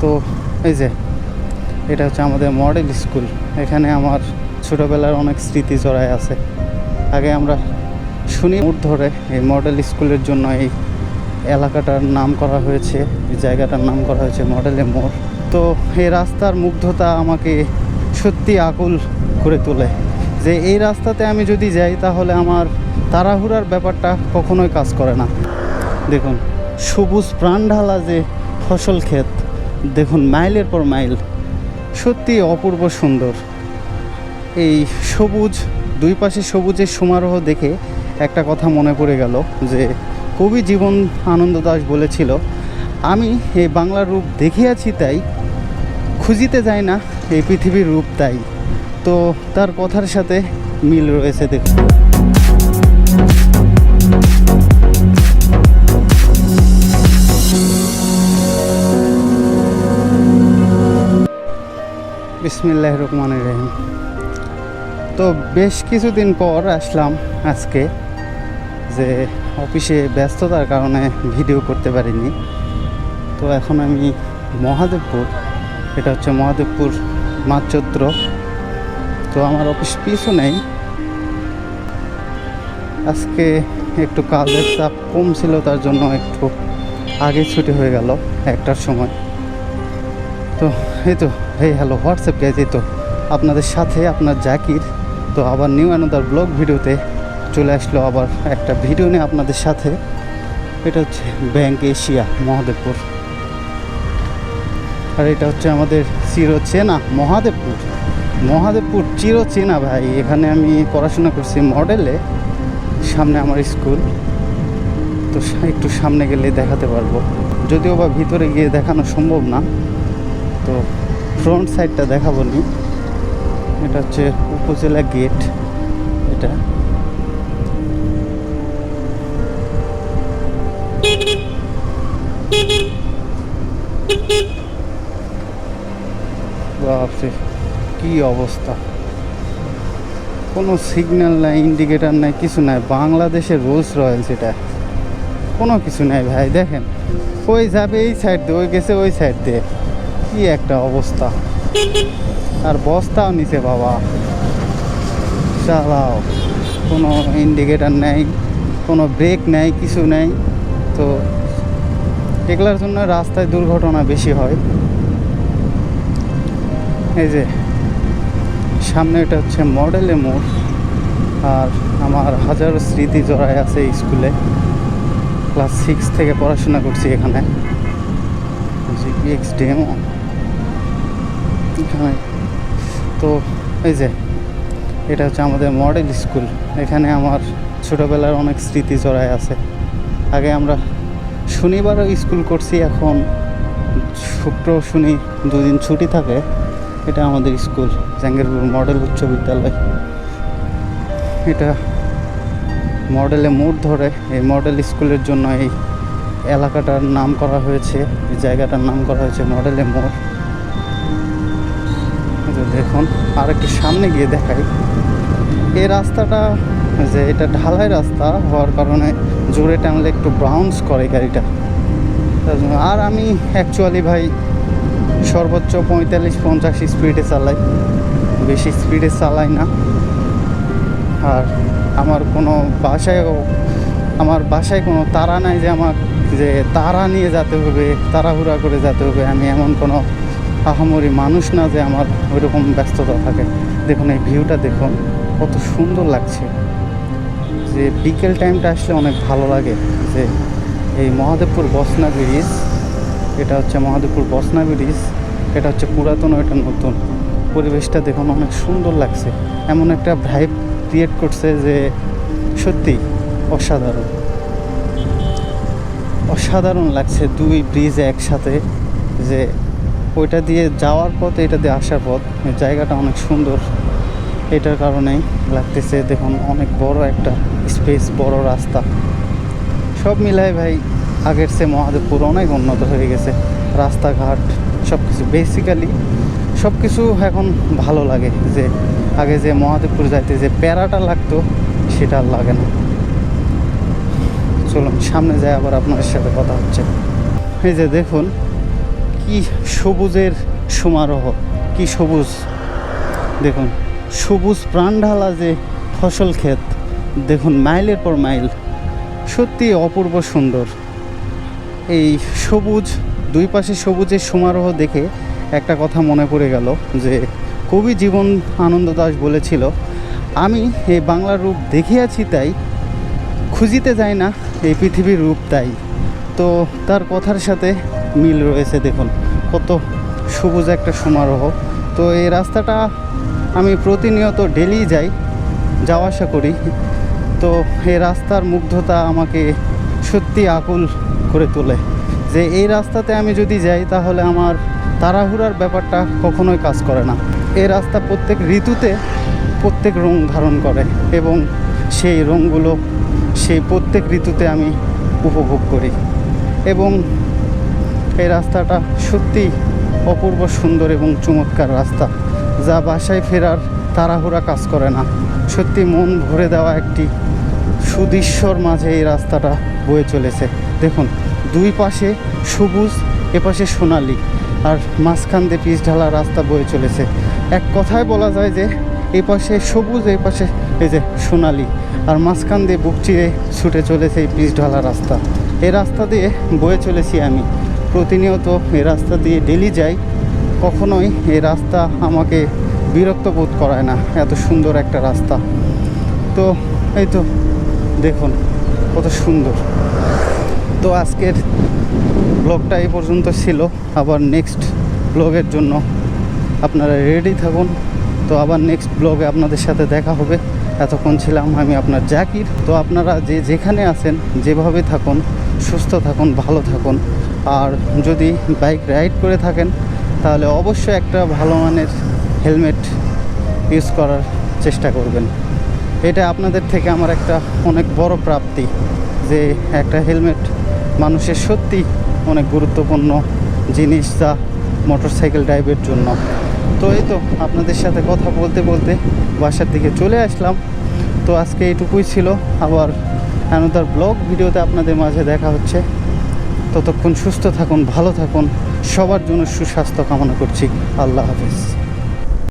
তো এই যে, এটা হচ্ছে আমাদের মডেল স্কুল এখানে আমার ছোটোবেলার অনেক স্মৃতি জড়ায় আছে। আগে আমরা শুনি মুঠ ধরে এই মডেল স্কুলের জন্য এই এলাকাটার নাম করা হয়েছে জায়গাটার নাম করা হয়েছে মডেলে মোড়। তো এই রাস্তার মুগ্ধতা আমাকে সত্যি আকুল করে তোলে যে এই রাস্তাতে আমি যদি যাই তাহলে আমার তাড়াহুড়ার ব্যাপারটা কখনোই কাজ করে না। দেখুন, সবুজ প্রাণ ঢালা যে ফসল ক্ষেত দেখুন, মাইলের পর মাইল। সত্যি অপূর্ব সুন্দর। এই সবুজ, দুই পাশে সবুজের সমারোহ দেখে একটা কথা মনে পড়ে গেল যে, কবি জীবন আনন্দ দাস বলেছিল, আমি এই বাংলার রূপ দেখিয়াছি তাই, খুঁজিতে যাই না এই পৃথিবীর রূপ তাই। তো তার কথার সাথে মিল রয়েছে দেখুন। বিসমিল্লাহ রহমান রহিম। তো বেশ কিছুদিন পর আসলাম আজকে যে অফিসে ব্যস্ততার কারণে ভিডিও করতে পারিনি। তো এখন আমি মহাদেবপুর, এটা হচ্ছে মহাদেবপুর মাচদ্র তো আমার অফিস পিছু নেই আজকে একটু কাজের চাপ কম ছিল, তার জন্য একটু আগে ছুটি হয়ে গেল একটার সময়। তো, এই তো, এই হ্যালো, হোয়াটসঅ্যাপ গাইজ এই তো। আপনাদের সাথে আপনার জাকির। তো আবার নিউ অ্যানাদার ব্লগ ভিডিওতে চলে আসলো আবার একটা ভিডিও নিয়ে আপনাদের সাথে। এটা হচ্ছে ব্যাংক এশিয়া মহাদেবপুর। আর এটা হচ্ছে আমাদের চিরচেনা মহাদেবপুর। মহাদেবপুর চিরচেনা ভাই, এখানে আমি পড়াশোনা করছি মডেলে সামনে আমার স্কুল তো একটু সামনে গেলে দেখাতে পারব। যদিও বা ভিতরে গিয়ে দেখানো সম্ভব না। তো ফ্রন্ট সাইডটা দেখাবো নি। এটা হচ্ছে উপজেলা গেট এটা। কি অবস্থা? কোনো সিগন্যাল নাই ইন্ডিকেটার নাই, কিছু নাই। বাংলাদেশের রোলস রয়েলস এটা কোনো কিছু নাই ভাই, দেখেন। ওই যাবে এই সাইড দিয়ে, ওই গেছে ওই সাইড দিয়ে। কি একটা অবস্থা। আর বস্তাও নিচে বাবা। চালাও কোনো ইন্ডিকেটার নেই, কোনো ব্রেক নেই, কিছু নেই। তো এগুলোর জন্য রাস্তায় দুর্ঘটনা বেশি হয়। এই যে, সামনে এটা হচ্ছে মডেলে মোড়, আর আমার হাজারো স্মৃতি জড়ায় আছে স্কুলে ক্লাস সিক্স থেকে পড়াশোনা করছি এখানে। জিপিএক্স ডেমো তো এই যে, এটা হচ্ছে আমাদের মডেল স্কুল এখানে আমার ছোটোবেলার অনেক স্মৃতি জড়ায় আছে। আগে আমরা শনিবারও স্কুল করছি, এখন শুক্র, শনি দুদিন ছুটি থাকে। এটা আমাদের স্কুল জাঙ্গিরপুর মডেল উচ্চ বিদ্যালয়। এটা মডেলে মোড় ধরে এই মডেল স্কুলের জন্য এই এলাকাটার নাম করা হয়েছে, এই জায়গাটার নাম করা হয়েছে মডেলে মোড়। দেখুন আর একটু সামনে গিয়ে দেখাই। এই রাস্তাটা যে এটা ঢালাই রাস্তা হওয়ার কারণে জোরে টানলে একটু ব্রাউন্স করে গাড়িটা। আর আমি অ্যাকচুয়ালি ভাই সর্বোচ্চ পঁয়তাল্লিশ, পঞ্চাশ স্পিডে চালাই। বেশি স্পিডে চালাই না। আর আমার কোনো বাসায়ও, আমার বাসায় কোনো তারা নাই যে আমার যে তারা নিয়ে যেতে হবে, তাড়াহুড়া করে যেতে হবে। আমি এমন কোনো আহামরি মানুষ না যে আমার ওইরকম ব্যস্ততা থাকে। দেখুন, এই ভিউটা দেখুন, কত সুন্দর লাগছে। যে বিকেল টাইমটা আসলে অনেক ভালো লাগে। যে এই মহাদেবপুর বসনা ব্রিজ, এটা হচ্ছে মহাদেবপুর বসনা ব্রিজ, এটা হচ্ছে পুরাতন, এটা নতুন। পরিবেশটা দেখুন, অনেক সুন্দর লাগছে। এমন একটা ভাইব ক্রিয়েট করছে যে সত্যি অসাধারণ। অসাধারণ লাগছে দুই ব্রিজ একসাথে, যে ওইটা দিয়ে যাওয়ার পথ, এটা দিয়ে আসার পথ। জায়গাটা অনেক সুন্দর। এটার কারণেই লাগতেছে, দেখুন, অনেক বড় একটা স্পেস বড় রাস্তা। সব মিলায় ভাই, আগের সে মহাদেবপুর অনেক উন্নত হয়ে গেছে। রাস্তাঘাট সব কিছু বেসিক্যালি সব কিছু এখন ভালো লাগে যে, আগে যে মহাদেবপুর যাইতে যে প্যারাটা লাগতো, সেটা আর লাগে না। চলুন, সামনে যায় আবার আপনাদের সাথে কথা হচ্ছে। এই যে দেখুন কি সবুজের সমারোহ, কি সবুজ? দেখুন, সবুজ প্রাণঢালা যে ফসল ক্ষেত, দেখুন মাইলের পর মাইল। সত্যি অপূর্ব সুন্দর। এই সবুজ, দুই পাশে সবুজের সমারোহ দেখে একটা কথা মনে পড়ে গেল যে, কবি জীবন আনন্দ দাস বলেছিল, আমি এই বাংলার রূপ দেখিয়াছি তাই, খুঁজিতে যাই না, এই পৃথিবীর রূপ তাই। তো তার কথার সাথে মিল রয়েছে, দেখুন। কত সবুজ একটা সমারোহ। তো এই রাস্তাটা আমি প্রতিনিয়ত ডেলি যাই, যাওয়া আসা করি। তো এই রাস্তার মুগ্ধতা আমাকে সত্যি আকুল করে তোলে যে এই রাস্তাতে আমি যদি যাই, তাহলে আমার তাড়াহুড়ার ব্যাপারটা কখনোই কাজ করে না। এই রাস্তা প্রত্যেক ঋতুতে প্রত্যেক রং ধারণ করে এবং সেই রঙগুলো সেই প্রত্যেক ঋতুতে আমি উপভোগ করি। এবং এই রাস্তাটা সত্যি অপূর্ব সুন্দর এবং চমৎকার রাস্তা, যা বাসায় ফেরার তাড়াহুড়া কাজ করে না। সত্যি মন ভরে দেওয়া একটি সুদৃশ্যর মাঝে এই রাস্তাটা বয়ে চলেছে। দেখুন, দুই পাশে সবুজ এপাশে সোনালি, আর মাঝখান দিয়ে পিচ ঢালা রাস্তা বয়ে চলেছে। এক কথায় বলা যায় যে এই পাশে সবুজ এই পাশে এই যে সোনালি, আর মাঝখান দিয়ে বুক চিরে ছুটে চলেছে এই পিচ ঢালা রাস্তা। এই রাস্তা দিয়ে বয়ে চলেছি আমি। প্রতিনিয়ত এই রাস্তা দিয়ে ডেলি যাই। কখনোই এই রাস্তা আমাকে বিরক্ত বোধ করায় না, এত সুন্দর একটা রাস্তা। তো এই তো দেখুন, কত সুন্দর। তো আজকের ব্লগটা এই পর্যন্ত ছিল। আবার নেক্সট ব্লগের জন্য আপনারা রেডি থাকুন। তো আবার নেক্সট ব্লগে আপনাদের সাথে দেখা হবে। এতক্ষণ ছিলাম আমি আপনার জাকির। তো আপনারা যে যেখানে আছেন, যেভাবে থাকুন সুস্থ থাকুন, ভালো থাকুন। আর যদি বাইক রাইড করে থাকেন, তাহলে অবশ্যই একটা ভালো মানের হেলমেট ইউজ করার চেষ্টা করবেন। এটা আপনাদের থেকে আমার একটা অনেক বড় প্রাপ্তি যে একটা হেলমেট মানুষের সত্যি অনেক গুরুত্বপূর্ণ জিনিস যা মোটরসাইকেল ড্রাইভের জন্য। তো এই তো আপনাদের সাথে কথা বলতে বলতে বাসার দিকে চলে আসলাম। তো আজকে এইটুকুই ছিল। আবার অ্যানাদার ব্লগ ভিডিওতে আপনাদের মাঝে দেখা হচ্ছে। ততক্ষণ সুস্থ থাকুন, ভালো থাকুন। সবার জন্য সুস্বাস্থ্য কামনা করছি। আল্লাহ হাফিজ।